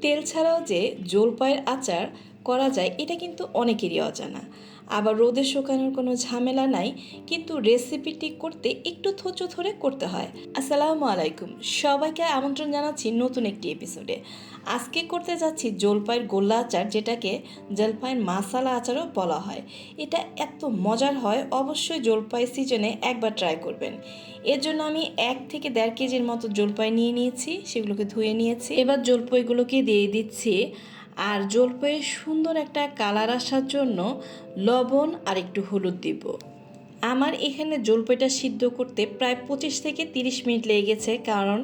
তেল ছাড়াও যে জলপাইয়ের আচার করা যায়, এটা কিন্তু অনেকেরই অজানা। আবার রোদে শুকানোর কোনো ঝামেলা নাই, কিন্তু রেসিপিটি করতে একটু ধৈর্য ধরে করতে হয়। আসসালামু আলাইকুম, সবাইকে আমন্ত্রণ জানাচ্ছি নতুন একটি এপিসোডে আজকে করতে যাচ্ছি জলপাইয়ের গোল্লা আচার, যেটাকে জলপাইয়ের মাসালা আচারও বলা হয়। এটা এত মজার হয়, অবশ্যই জলপাই সিজনে একবার ট্রাই করবেন। এর জন্য আমি এক থেকে দেড় কেজির মতো জলপাই নিয়ে নিয়েছি, সেগুলোকে ধুয়ে নিয়েছি। এবার জলপাইগুলোকে দিয়ে দিচ্ছি আর জলপাইয়ের সুন্দর একটা কালার আসার জন্য লবণ আর একটু হলুদ দিব। আমার এখানে জলপাইটা সিদ্ধ করতে প্রায় পঁচিশ থেকে তিরিশ মিনিট লেগে গেছে, কারণ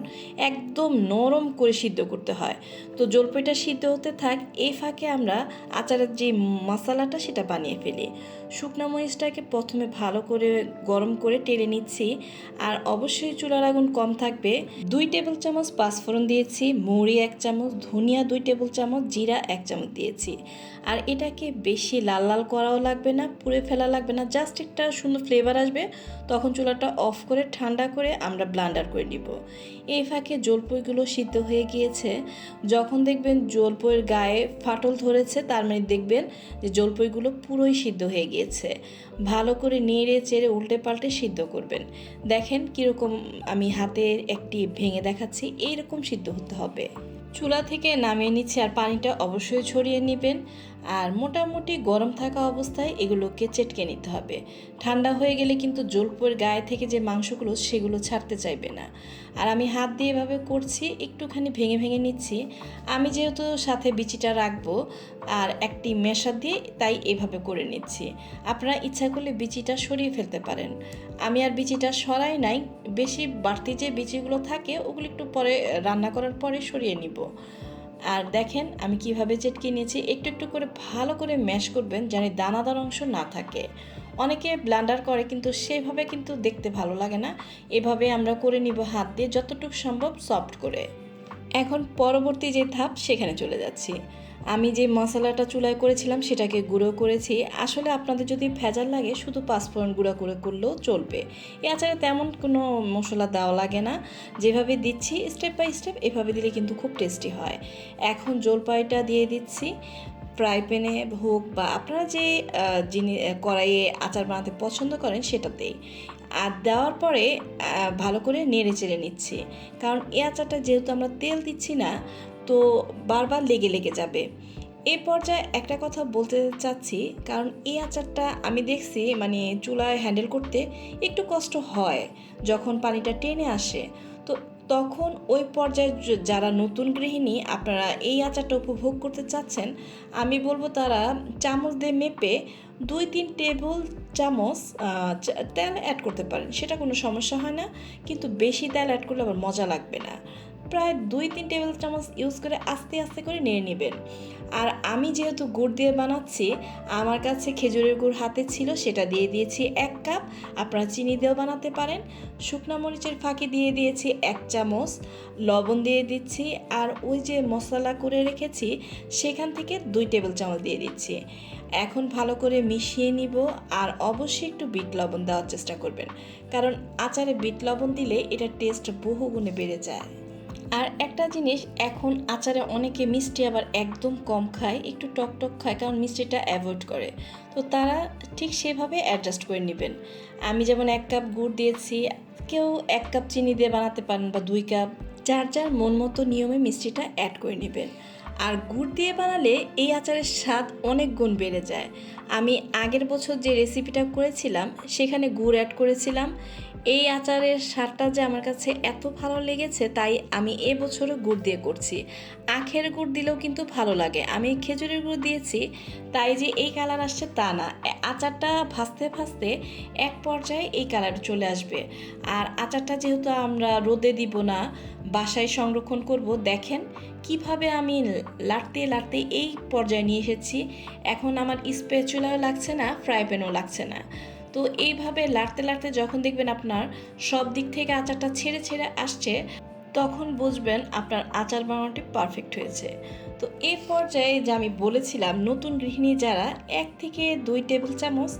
একদম নরম করে সিদ্ধ করতে হয়। তো জলপাইটা সিদ্ধ হতে থাক এই ফাঁকে আমরা আচারের যে মশলাটা সেটা বানিয়ে ফেলি। শুকনো মরিচটাকে প্রথমে ভালো করে গরম করে টেলে নিচ্ছি, আর অবশ্যই চুলার আগুন কম থাকবে। দুই টেবিল চামচ পাঁচফোড়ন দিয়েছি মুড়ি এক চামচ, ধনিয়া দুই টেবিল চামচ, জিরা এক চামচ দিয়েছি। আর এটাকে বেশি লাল লাল করাও লাগবে না, পুড়ে ফেলা লাগবে না, জাস্ট একটা সুন্দর ফ্লেভার আসবে, তখন চুলাটা অফ করে, ঠান্ডা করে আমরা ব্লান্ডার করে নিব। এই ফাঁকে জলপইগুলো সিদ্ধ হয়ে গিয়েছে। যখন দেখবেন জলপইয়ের গায়ে ফাটল ধরেছে, তার মানে দেখবেন যে জলপইগুলো পুরোই সিদ্ধ হয়ে গিয়েছে। ভালো করে নেড়ে চেড়ে উল্টে পাল্টে সিদ্ধ করবেন। দেখেন কীরকম আমি হাতে একটি ভেঙে দেখাচ্ছি, এইরকম সিদ্ধ হতে হবে। চুলা থেকে নামিয়ে নিচ্ছে আর পানিটা অবশ্যই ছড়িয়ে নেবেন। আর মোটামুটি গরম থাকা অবস্থায় এগুলোকে চেটকে নিতে হবে। ঠান্ডা হয়ে গেলে কিন্তু জলপের গায়ে থেকে যে মাংসগুলো, সেগুলো ছাড়তে চাইবে না। আর আমি হাত দিয়ে এভাবে করছি, একটুখানি ভেঙে ভেঙে নিচ্ছি। আমি যেহেতু সাথে বিচিটা রাখব আর একটি মেশা দিয়ে তাই এভাবে করে নিচ্ছি। আপনারা ইচ্ছা করলে বিচিটা সরিয়ে ফেলতে পারেন। আমি আর বিচিটা সরাই নাই, বেশি বাড়তি যে বিচিগুলো থাকে, ওগুলো একটু পরে রান্না করার পরে সরিয়ে নিব। আর দেখেন, আমি কীভাবে চেটকে নিয়েছি, একটু একটু করে ভালো করে ম্যাশ করবেন যেন দানাদার অংশ না থাকে। অনেকে ব্লান্ডার করে, কিন্তু সেভাবে কিন্তু দেখতে ভালো লাগে না। এভাবে আমরা করে নিব হাত দিয়ে যতটুকু সম্ভব সফট করে। এখন পরবর্তী যে ধাপ, সেখানে চলে যাচ্ছি। আমি যে মশলাটা চুলায় করেছিলাম সেটাকে গুঁড়ো করেছি। আসলে আপনাদের যদি ভেজাল লাগে, শুধু পাঁচফোড়ন গুঁড়ো করে করলেও চলবে। এ আচারে তেমন কোনো মশলা দেওয়া লাগে না। যেভাবে দিচ্ছি স্টেপ বাই স্টেপ এভাবে দিলে কিন্তু খুব টেস্টি হয়। এখন জলপাইটা দিয়ে দিচ্ছি। ফ্রাই প্যানে হোক বা আপনারা যে যিনি কড়াইয়ে আচার বানাতে পছন্দ করেন সেটাতেই। আর দেওয়ার পরে ভালো করে নেড়ে চেড়ে নিচ্ছি। কারণ এই আচারটা যেহেতু আমরা তেল দিচ্ছি না তো বারবার লেগে লেগে যাবে। এই পর্যায়ে একটা কথা বলতে চাচ্ছি, কারণ এই আচারটা আমি দেখছি মানে চুলায় হ্যান্ডেল করতে একটু কষ্ট হয় যখন পানিটা টেনে আসে। তো তখন ওই পর্যায়ে যারা নতুন গৃহিণী, আপনারা এই আচারটা উপভোগ করতে চাচ্ছেন, আমি বলব তারা চামচ দিয়ে মেপে দুই তিন টেবিল চামচ তেল অ্যাড করতে পারেন। সেটা কোনো সমস্যা হয় না, কিন্তু বেশি তেল অ্যাড করলে আবার মজা লাগবে না। প্রায় দুই, তিন টেবিল চামচ ইউজ করে আস্তে আস্তে করে নিয়ে নেবেন। আর আমি যেহেতু গুড় দিয়ে বানাচ্ছি, আমার কাছে খেজুরের গুড় হাতে ছিল, সেটা দিয়ে দিয়েছি এক কাপ। আপনারা চিনি দিয়েও বানাতে পারেন। শুকনো মরিচের ফাঁকি দিয়ে দিয়েছি এক চামচ। লবণ দিয়ে দিচ্ছি। আর ওই যে মশলা করে রেখেছি, সেখান থেকে দুই টেবিল চামচ দিয়ে দিচ্ছি। এখন ভালো করে মিশিয়ে নিব। আর অবশ্যই একটু বিট লবণ দেওয়ার চেষ্টা করবেন। কারণ আচারে বিট লবণ দিলে এটার টেস্ট বহু গুণে বেড়ে যায়। আর একটা জিনিস, এখন আচারে অনেকে মিষ্টি আবার একদম কম খায়, একটু টক টক খায়, কারণ মিষ্টিটা অ্যাভয়েড করে। তো তারা ঠিক সেভাবে অ্যাডজাস্ট করে নেবেন। আমি যেমন এক কাপ গুড় দিয়েছি, কেউ এক কাপ চিনি দিয়ে বানাতে পারেন বা দুই কাপ যার যার মন মতো নিয়মে মিষ্টিটা অ্যাড করে নেবেন। আর গুড় দিয়ে বানালে এই আচারের স্বাদ অনেক গুণ বেড়ে যায়। আমি আগের বছর যে রেসিপিটা করেছিলাম, সেখানে গুড় অ্যাড করেছিলাম। এই আচারের স্বাদটা যে আমার কাছে এত ভালো লেগেছে, তাই আমি এবছরও গুড় দিয়ে করছি। আখের গুড় দিলেও কিন্তু ভালো লাগে। আমি খেজুরের গুড় দিয়েছি, তাই যে এই কালার আসছে তা না। আচারটা ভাজতে ভাজতে এক পর্যায়ে এই কালার চলে আসবে। আর আচারটা যেহেতু আমরা রোদে দিব না, বাসায় সংরক্ষণ করব, দেখেন কীভাবে আমি লাড়তে লাড়তে এই পর্যায়ে নিয়ে এসেছি। এখন আমার স্পেচুলাও লাগছে না, ফ্রাই প্যানও লাগছে না। তো এইভাবে লাড়তে লাড়তে যখন দেখবেন আপনার সব দিক থেকে আচারটা ছেড়ে ছেড়ে আসছে, তখন বুঝবেন আপনার আচার বানানোটি পারফেক্ট হয়েছে। তো এই পর্যায়ে যে আমি বলেছিলাম, নতুন গৃহিণী যারা এক থেকে দুই টেবিল চামচ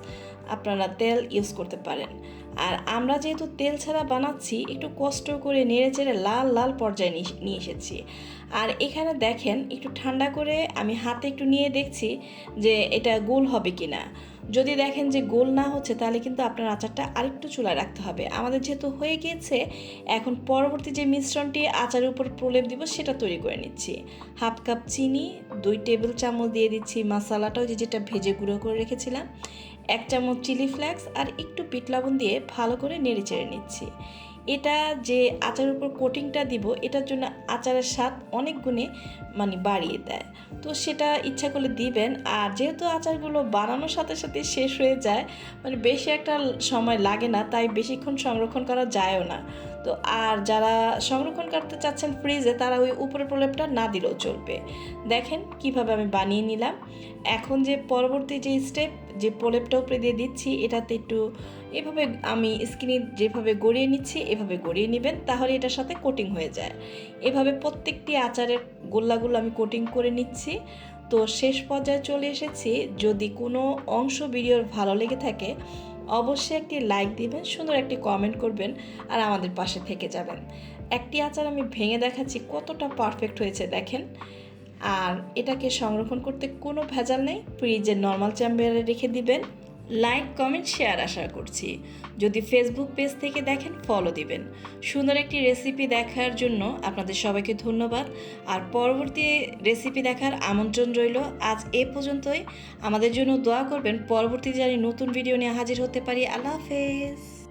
আপনারা তেল ইউজ করতে পারেন। আর আমরা যেহেতু তেল ছাড়া বানাচ্ছি, একটু কষ্ট করে নেড়ে চেড়ে লাল লাল পর্যায়ে নিয়ে- এসেছি। আর এখানে দেখেন, একটু ঠান্ডা করে আমি হাতে একটু নিয়ে দেখছি যে এটা গোল হবে কি না যদি দেখেন যে গোল না হচ্ছে, তাহলে কিন্তু আপনার আচারটা আরেকটু চুলায় রাখতে হবে। আমাদের যেহেতু হয়ে গিয়েছে, এখন পরবর্তী যে মিশ্রণটি আচারের উপর প্রলেপ দিব, সেটা তৈরি করে নিচ্ছি। হাফ কাপ চিনি, দুই টেবিল চামচ দিয়ে দিচ্ছি মশালাটাও যে যেটা ভেজে গুঁড়ো করে রেখেছিলাম। এক চামচ চিলি ফ্লেক্স আর একটু পিট লবণ দিয়ে ভালো করে নেড়ে চেড়ে নিচ্ছি। এটা যে আচারের উপর কোটিংটা দিব, এটার জন্য আচারের স্বাদ অনেক গুণে মানে বাড়িয়ে দেয়। তো সেটা ইচ্ছা করলে দিবেন। আর যেহেতু আচারগুলো বানানোর সাথে সাথে শেষ হয়ে যায় মানে বেশি একটা সময় লাগে না, তাই বেশিক্ষণ সংরক্ষণ করা যায়ও না। তো আর যারা সংরক্ষণ করতে চাচ্ছেন ফ্রিজে তারা ওই উপরের প্রলেপটা না দিলেও চলবে। দেখেন কীভাবে আমি বানিয়ে নিলাম। এখন যে পরবর্তী যে স্টেপ যে প্রলেপটা উপরে দিয়ে দিচ্ছি, এটাতে একটু এভাবে আমি স্কিনে যেভাবে গড়িয়ে নিচ্ছি এভাবে গড়িয়ে নেবেন, তাহলে এটার সাথে কোটিং হয়ে যায়। এভাবে প্রত্যেকটি আচারের গোল্লাগুলো আমি কোটিং করে নিচ্ছি। তো শেষ পর্যায়ে চলে এসেছি। যদি কোনো অংশ ভিডিওর ভালো লেগে থাকে, অবশ্যই একটি লাইক দিবেন, সুন্দর একটি কমেন্ট করবেন, আর আমাদের পাশে থেকে যাবেন। একটি আচার আমি ভেঙে দেখাচ্ছি, কতটা পারফেক্ট হয়েছে দেখেন। আর এটাকে সংরক্ষণ করতে কোনো ভেজাল নেই ফ্রিজের নর্মাল চেম্বারে রেখে দিবেন। লাইক কমেন্ট শেয়ার আশা করছি। যদি ফেসবুক পেজ থেকে দেখেন ফলো দিবেন। সুন্দর একটি রেসিপি দেখার জন্য আপনাদের সবাইকে ধন্যবাদ। আর পরবর্তী রেসিপি দেখার আমন্ত্রণ রইল আজ এ পর্যন্তই। আমাদের জন্য দোয়া করবেন। পরবর্তী জানি নতুন ভিডিও নিয়ে হাজির হতে পারি, আল্লাহ হাফেজ।